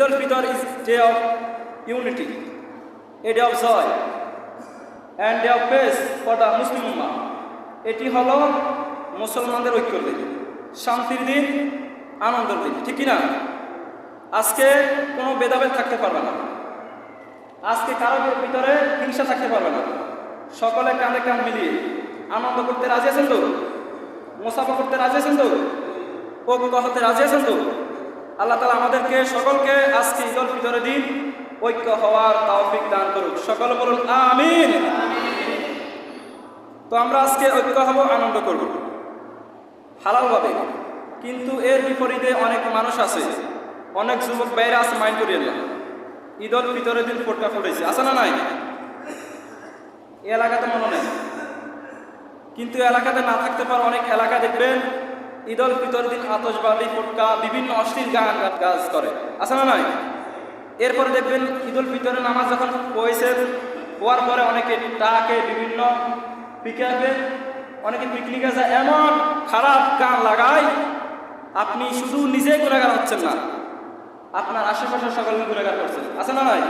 Ul Fitr is day of unity a day of joy and day of peace for the Muslim Ummah এটি হলো মুসলমানদের ঐক্যর দিন, শান্তির দিন, আনন্দের দিন, ঠিক না আজকে কোনো ভেদাভেদ থাকতে পারবে না। আজকে কারও ভিতরে হিংসা থাকতে পারবে না। সকলে কাঁধে কান মিলিয়ে আনন্দ করতে রাজি আছেন তো? মোসাফা করতে রাজি আছেন তো? ঐক্য হতে রাজি আছেন তো? আল্লাহ তালা আমাদেরকে সকলকে আজকে ঈদ উল ফিতরের দিন ঐক্য হওয়ার তৌফিক দান করুক। সকল বলুন, আমিন। তো আমরা আজকে ঐক্য হব, আনন্দ করব। হালালভাবে কিন্তু এর বিপরীতে অনেক মানুষ আছে, অনেক যুবক বাইরে আছে, মাইন্ড করিয়ে ঈদ উল ফিতরের দিন ফোটকা ফুটেছে। আছে না নাই? এলাকাতে মনে নেই। কিন্তু এলাকাতে না থাকতে পারে অনেক এলাকা দেখবেন ঈদ উল ফিতর দিন আতসবাদী ফুটকা, বিভিন্ন অশ্লীল গান কাজ করে। আছে না নয় এরপরে দেখবেন ঈদ উল ফিতরের নামাজ যখন পয়েছে হওয়ার পরে অনেকে টাকে বিভিন্ন পিকআপে অনেকে পিকনিকে যায়, এমন খারাপ গান লাগায়, আপনি শুধু নিজেই গুণাগার হচ্ছেন না, আপনার আশেপাশের সকল গুণাগার করছেন। আছে না নাই?